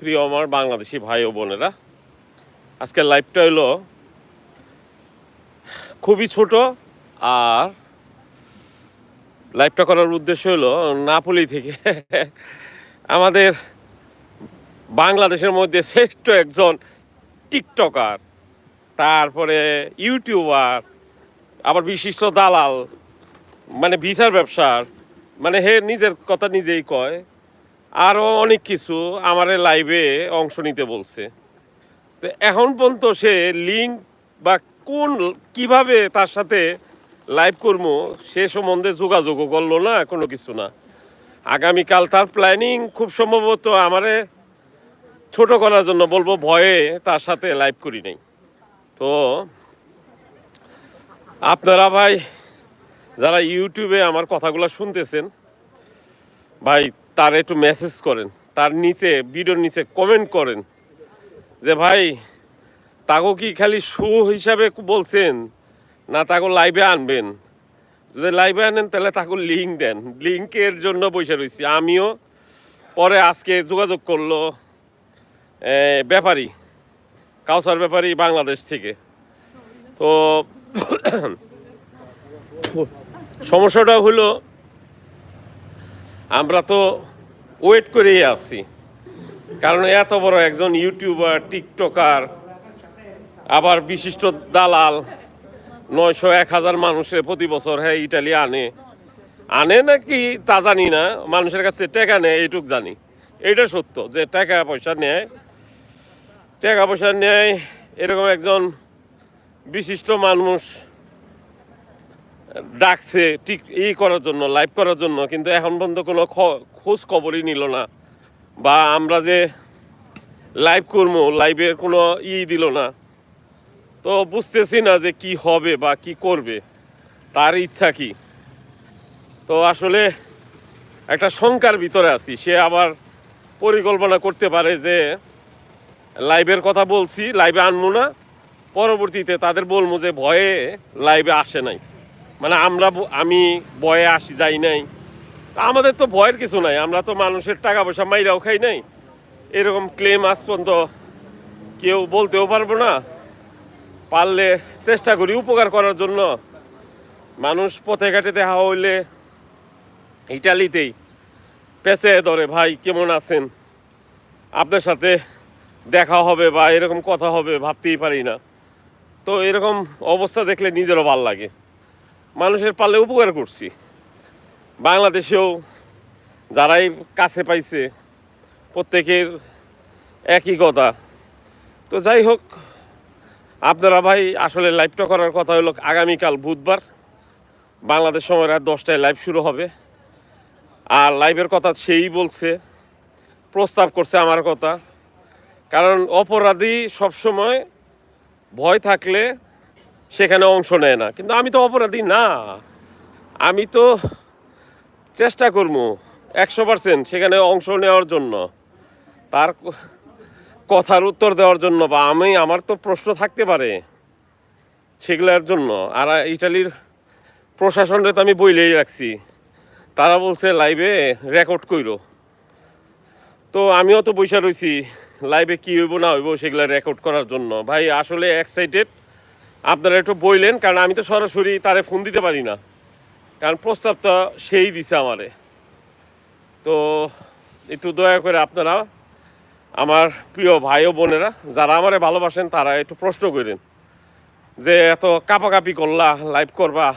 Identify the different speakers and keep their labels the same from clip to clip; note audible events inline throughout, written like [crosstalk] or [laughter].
Speaker 1: প্রিয় আমার বাংলাদেশি ভাই ও বোনেরা। আজকের লাইভটা হলো খুবই ছোট আর লাইভটা করার উদ্দেশ্য হলো নাপলি থেকে আমাদের বাংলাদেশের মধ্যে শ্রেষ্ঠ একজন টিকটকার, তারপরে ইউটিউবার, আবার বিশিষ্ট দালাল মানে ভিসার ব্যবসার মানে হে নিজের কথা নিজেই কয়। আরও অনেক কিছু আমার লাইভে অংশ নিতে বলছে। তো এখন পর্যন্ত সে লিঙ্ক বা কোন, কীভাবে তার সাথে লাইভ করব, সে সম্বন্ধে যোগাযোগও করল না, কোনো কিছু না। আগামীকাল তার প্ল্যানিং খুব সম্ভবত আমারে ছোট করার জন্য বলব, ভয়ে তার সাথে লাইভ করি নাই। তো আপনারা ভাই, যারা ইউটিউবে আমার কথাগুলো শুনতেছেন, ভাই তার একটু মেসেজ করেন। তার নিচে ভিডিওর নিচে কমেন্ট করেন যে, ভাই তাকে কি খালি শো হিসাবে বলছেন? না তাকে লাইভে আনবেন। যদি লাইভে আনেন, তাহলে তাকে লিঙ্ক দেন। লিঙ্কের জন্য বসে রয়েছি আমিও পরে আজকে যোগাযোগ করল ব্যাপারী কাউসার ব্যাপারী বাংলাদেশ থেকে। তো, [coughs] সমস্যাটা হলো আমরা তো ওয়েট করেই আছি। কারণ এত বড় একজন ইউটিউবার টিকটকার আবার বিশিষ্ট দালাল, নয়শো এক হাজার মানুষের প্রতি বছর হ্যাঁ ইটালি আনে। আনে নাকি তা জানি না, মানুষের কাছে টাকা নেয়, এইটুক জানি। এটা সত্য যে টাকা পয়সা নেয়। টাকা পয়সা নেয় এরকম একজন বিশিষ্ট মানুষ ডাকছে, ঠিক ই করার জন্য লাইভ করার জন্য, কিন্তু এখন পর্যন্ত কোনো খোঁজ খবরই নিল না। বা আমরা যে লাইভ করব লাইভের কোনো ই দিল না। তো বুঝতেছি না যে কি হবে বা কি করবে, তার ইচ্ছা কি। তো আসলে একটা শঙ্কার ভিতরে আছি। সে আবার পরিকল্পনা করতে পারে যে লাইভের কথা বলছি লাইভে আনব না, পরবর্তীতে তাদের বলব যে ভয়ে লাইভে আসে নাই। মানে আমরা আমি ভয়ে আসি, যাই নাই। আমাদের তো ভয়ের কিছু নাই, আমরা তো মানুষের টাকা পয়সা মাইরাও খাই নাই। এরকম ক্লেম আজ পর্যন্ত কেউ বলতেও পারব না। পারলে চেষ্টা করি উপকার করার জন্য। মানুষ পথে ঘাটে দেখা হইলে ইটালিতেই পেছে ধরে, ভাই, কেমন আছেন? আপনার সাথে দেখা হবে বা এরকম কথা হবে, ভাবতেই পারি না। তো এরকম অবস্থা দেখলে নিজেরও ভালো লাগে। মানুষের পারলে উপকার করছি। বাংলাদেশেও যারাই কাছে পাইছে, প্রত্যেকের একই কথা। তো যাই হোক, আপনারা ভাই আসলে লাইভটা করার কথা হলো আগামীকাল বুধবার। বাংলাদেশ সময় রাত দশটায় লাইভ শুরু হবে। আর লাইভের কথা সেই বলছে, প্রস্তাব করছে আমার কথা। কারণ অপরাধী সবসময় ভয় থাকলে সেখানে অংশ নেয় না। কিন্তু আমি তো অপরাধী না। আমি তো চেষ্টা করব একশো পার্সেন্ট সেখানে অংশ নেওয়ার জন্য। তার কথার উত্তর দেওয়ার জন্য বা আমি, আমার তো প্রশ্ন থাকতে পারে সেগুলোর জন্য। আর ইটালির প্রশাসনরে তো আমি বইলেই রাখছি। তারা বলছে, লাইভে রেকর্ড কইরো। তো আমিও তো বৈশা রয়েছি লাইভে কী হইব না হইব সেগুলো রেকর্ড করার জন্য। ভাই, আসলে এক্সাইটেড আপনারা একটু বইলেন, কারণ আমি তো সরাসরি তারে ফোন দিতে পারি না। কারণ প্রস্তাবটা সেই দিছে আমারে। তো একটু দয়া করে আপনারা, আমার প্রিয় ভাই ও বোনেরা, যারা আমারে ভালোবাসেন, তারা একটু প্রশ্ন করেন যে, এত কাপাকাপি করলা লাইভ করবা,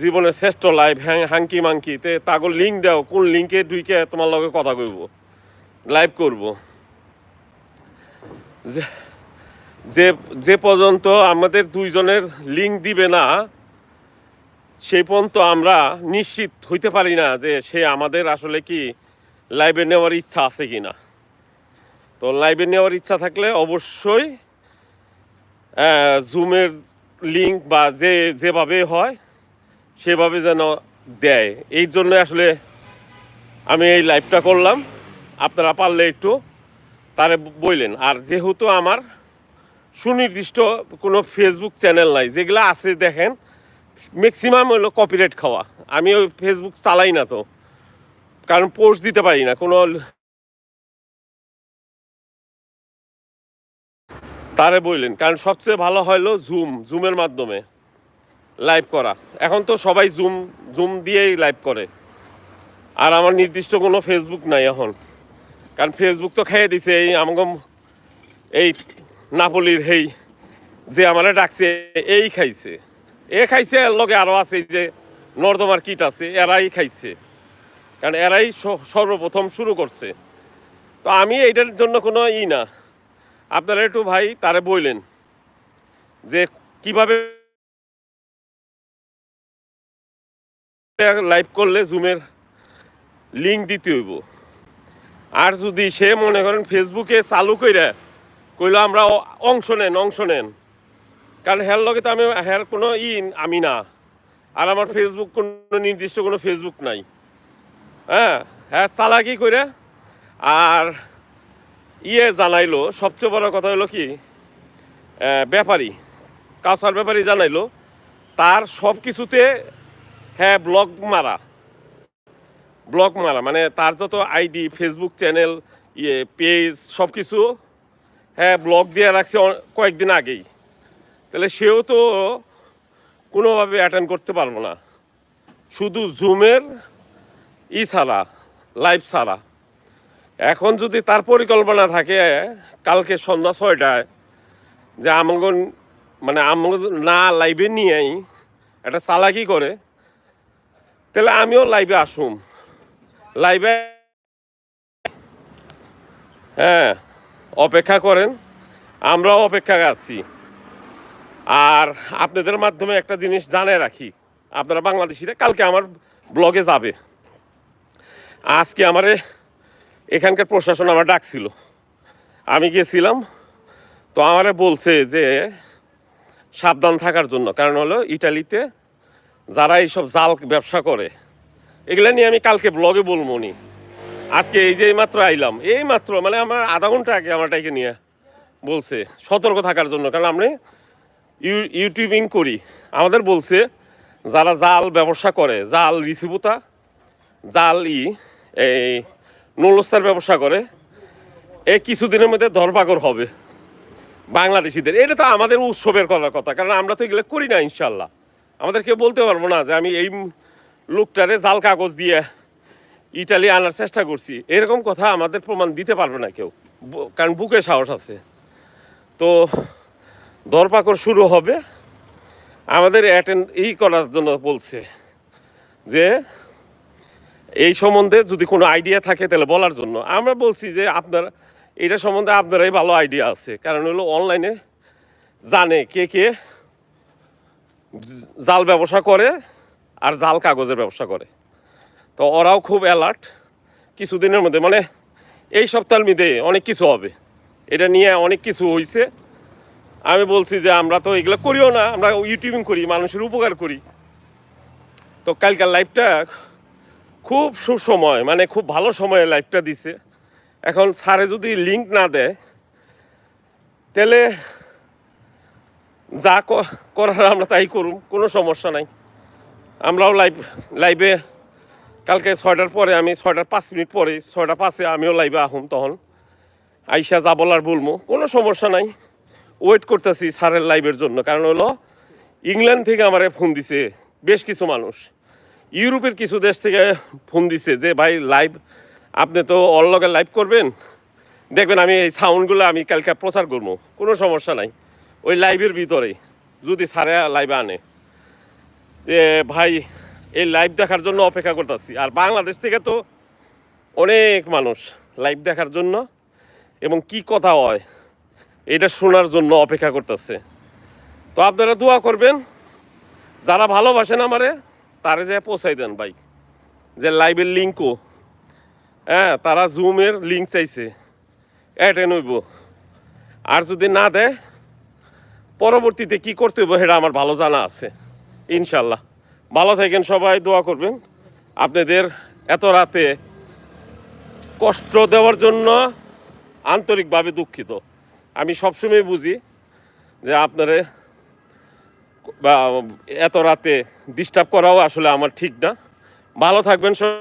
Speaker 1: জীবনের শ্রেষ্ঠ লাইভ হ্যাং হাঙ্কি মাঙ্কি তে তাগো লিঙ্ক দাও, কোন লিঙ্কে ঢুইকে তোমার লগে কথা কইব লাইভ করব। যে- যে যে পর্যন্ত আমাদের দুইজনের লিঙ্ক দিবে না, সেই পর্যন্ত আমরা নিশ্চিত হইতে পারি না যে সে আমাদের আসলে কি লাইভে নেওয়ার ইচ্ছা আছে কি না তো লাইভে নেওয়ার ইচ্ছা থাকলে অবশ্যই জুমের লিঙ্ক বা যে, যেভাবে হয়, সেভাবে যেন দেয়। এই জন্য আসলে আমি এই লাইভটা করলাম। আপনারা পারলে একটু তারে বইলেন। আর যেহেতু আমার সুনির্দিষ্ট কোনো ফেসবুক চ্যানেল নাই। যেগুলো আছে দেখেন ম্যাক্সিমাম হলো কপিরাইট খাওয়া। আমি ওই ফেসবুক চালাই না তো। কারণ পোস্ট দিতে পারি না। কোনো তারে বললেন, কারণ সবচেয়ে ভালো হলো জুম জুমের মাধ্যমে লাইভ করা। এখন তো সবাই জুম জুম দিয়েই লাইভ করে। আর আমার নির্দিষ্ট কোনো ফেসবুক নাই এখন। কারণ ফেসবুক তো খেয়ে দিছে, এই আমাকে এই নাপলির হেই যে আমারে ডাকছে, এই খাইছে। এ খাইছে, এর লগে আরও আছে যে নর্দমার কিট আছে, এরাই খাইছে। কারণ এরাই সর্বপ্রথম শুরু করছে। তো আমি এইটার জন্য কোনো ই না। আপনারা একটু ভাই তারে বললেন যে কীভাবে লাইভ করলে জুমের লিঙ্ক দিতে হইব। আর যদি সে মনে করেন ফেসবুকে চালু কইরা কইলো, আমরা অংশ নেন অংশ নেন। কারণ হের লগে তো আমি, হের কোনো ই আমি না। আর আমার ফেসবুক কোনো নির্দিষ্ট কোনো ফেসবুক নাই। হ্যাঁ হ্যাঁ চালাকি করে আর ইয়ে জানাইলো, সবচেয়ে বড় কথা হলো কি ব্যাপারী, কাউসার ব্যাপারী জানাইলো, তার সব কিছুতে হ্যাঁ ব্লগ মারা। ব্লগ মারা মানে তার যত আইডি ফেসবুক চ্যানেল ইয়ে পেজ সব কিছু হ্যাঁ ব্লগ দিয়ে রাখছে কয়েকদিন আগেই। তাহলে সেও তো কোনোভাবে অ্যাটেন্ড করতে পারব না। শুধু জুমের ই ছাড়া লাইভ ছাড়া। এখন যদি তার পরিকল্পনা থাকে, কালকে সন্ধ্যা ছয়টায়, যে আমাকে মানে আমাকে না লাইভে নিয়েই একটা চালাকি করে, তাহলে আমিও লাইভে আসুম। লাইভে হ্যাঁ। অপেক্ষা করেন, আমরাও অপেক্ষা আছি। আর আপনাদের মাধ্যমে একটা জিনিস জানায় রাখি, আপনারা বাংলাদেশিরা কালকে আমার ব্লগে যাবে। আজকে আমারে এখানকার প্রশাসন আমার ডাকছিল। আমি গেছিলাম, তো আমারে বলছে যে সাবধান থাকার জন্য, কারণ হলো ইটালিতে যারা এইসব জাল ব্যবসা করে, এগুলা নিয়ে আমি কালকে ব্লগে বলব নি। আজকে এই যে এইমাত্র আইলাম এই মাত্র মানে আমার আধা ঘণ্টা আগে আমার টাইকে নিয়ে বলছে, সতর্ক থাকার জন্য, কারণ আমরা ইউ ইউটিউবিং করি। আমাদের বলছে, যারা জাল ব্যবসা করে, জাল রিসিভুতা, জাল ই, এই নলস্তার ব্যবসা করে এই কিছুদিনের মধ্যে ধরপাকড় হবে বাংলাদেশিদের। এটা তো আমাদের উৎসবের করার কথা, কারণ আমরা তো এগুলো করি না, ইনশাল্লাহ। আমাদের কেউ বলতে পারব না যে আমি এই লোকটারে জাল কাগজ দিয়ে ইটালি আনার চেষ্টা করছি। এরকম কথা আমাদের প্রমাণ দিতে পারবে না কেউ। কারণ বুকে সাহস আছে। তো দরপাকড় শুরু হবে। আমাদের অ্যাটেন্ড এই করার জন্য বলছে যে, এই সম্বন্ধে যদি কোনো আইডিয়া থাকে তাহলে বলার জন্য। আমরা বলছি যে, আপনার, এটা সম্বন্ধে আপনারাই ভালো আইডিয়া আছে। কারণ হলো অনলাইনে জানে কে কে জাল ব্যবসা করে আর জাল কাগজের ব্যবসা করে। তো ওরাও খুব অ্যালার্ট কিছুদিনের মধ্যে মানে এই সপ্তাহের মধ্যে অনেক কিছু হবে। এটা নিয়ে অনেক কিছু হয়েছে আমি বলছি যে আমরা তো এগুলো করিও না, আমরা ইউটিউবিং করি, মানুষের উপকার করি। তো কালকার লাইফটা খুব সুসময় মানে খুব ভালো সময়ে লাইফটা দিছে। এখন স্যারে যদি লিঙ্ক না দেয়, তাহলে যা করার আমরা তাই করুম, কোনো সমস্যা নাই। আমরাও লাইভ লাইভে কালকে ছয়টার পরে আমি ছয়টার পাঁচ মিনিট পরে, ছয়টা পাঁচে আমিও লাইভে আহুম তখন। আইসা যা বলার বলব কোনো সমস্যা নাই। ওয়েট করতেছি স্যারের লাইভের জন্য, কারণ হলো ইংল্যান্ড থেকে আমারে ফোন দিছে বেশ কিছু মানুষ। ইউরোপের কিছু দেশ থেকে ফোন দিছে যে, ভাই, লাইভ, আপনি তো অল্লগে লাইভ করবেন? দেখবেন আমি এই সাউন্ডগুলো আমি কালকে প্রচার করব কোনো সমস্যা নাই। ওই লাইভের ভিতরেই যদি স্যারে লাইভে আনে। যে, ভাই এই লাইভ দেখার জন্য অপেক্ষা করতেছি। আর বাংলাদেশ থেকে তো অনেক মানুষ লাইভ দেখার জন্য এবং কি কথা হয়, এটা শোনার জন্য অপেক্ষা করতেছে। তো আপনারা দোয়া করবেন, যারা ভালোবাসেন আমারে, তারে যে পৌঁছাই দেন ভাই। যে লাইভের লিঙ্কও হ্যাঁ তারা জুমের লিঙ্ক চাইছে। অ্যাটেন হইব আর যদি না দেয়, পরবর্তীতে কি করতে হইব সেটা আমার ভালো জানা আছে, ইনশাল্লাহ। ভালো থাকেন সবাই, দোয়া করবেন। আপনাদের এত রাতে কষ্ট দেওয়ার জন্য আন্তরিকভাবে দুঃখিত। আমি সবসময় বুঝি যে আপনারে বা এত রাতে ডিস্টার্ব করাও আসলে আমার ঠিক না। ভালো থাকবেন সব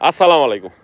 Speaker 1: আসসালামু আলাইকুম।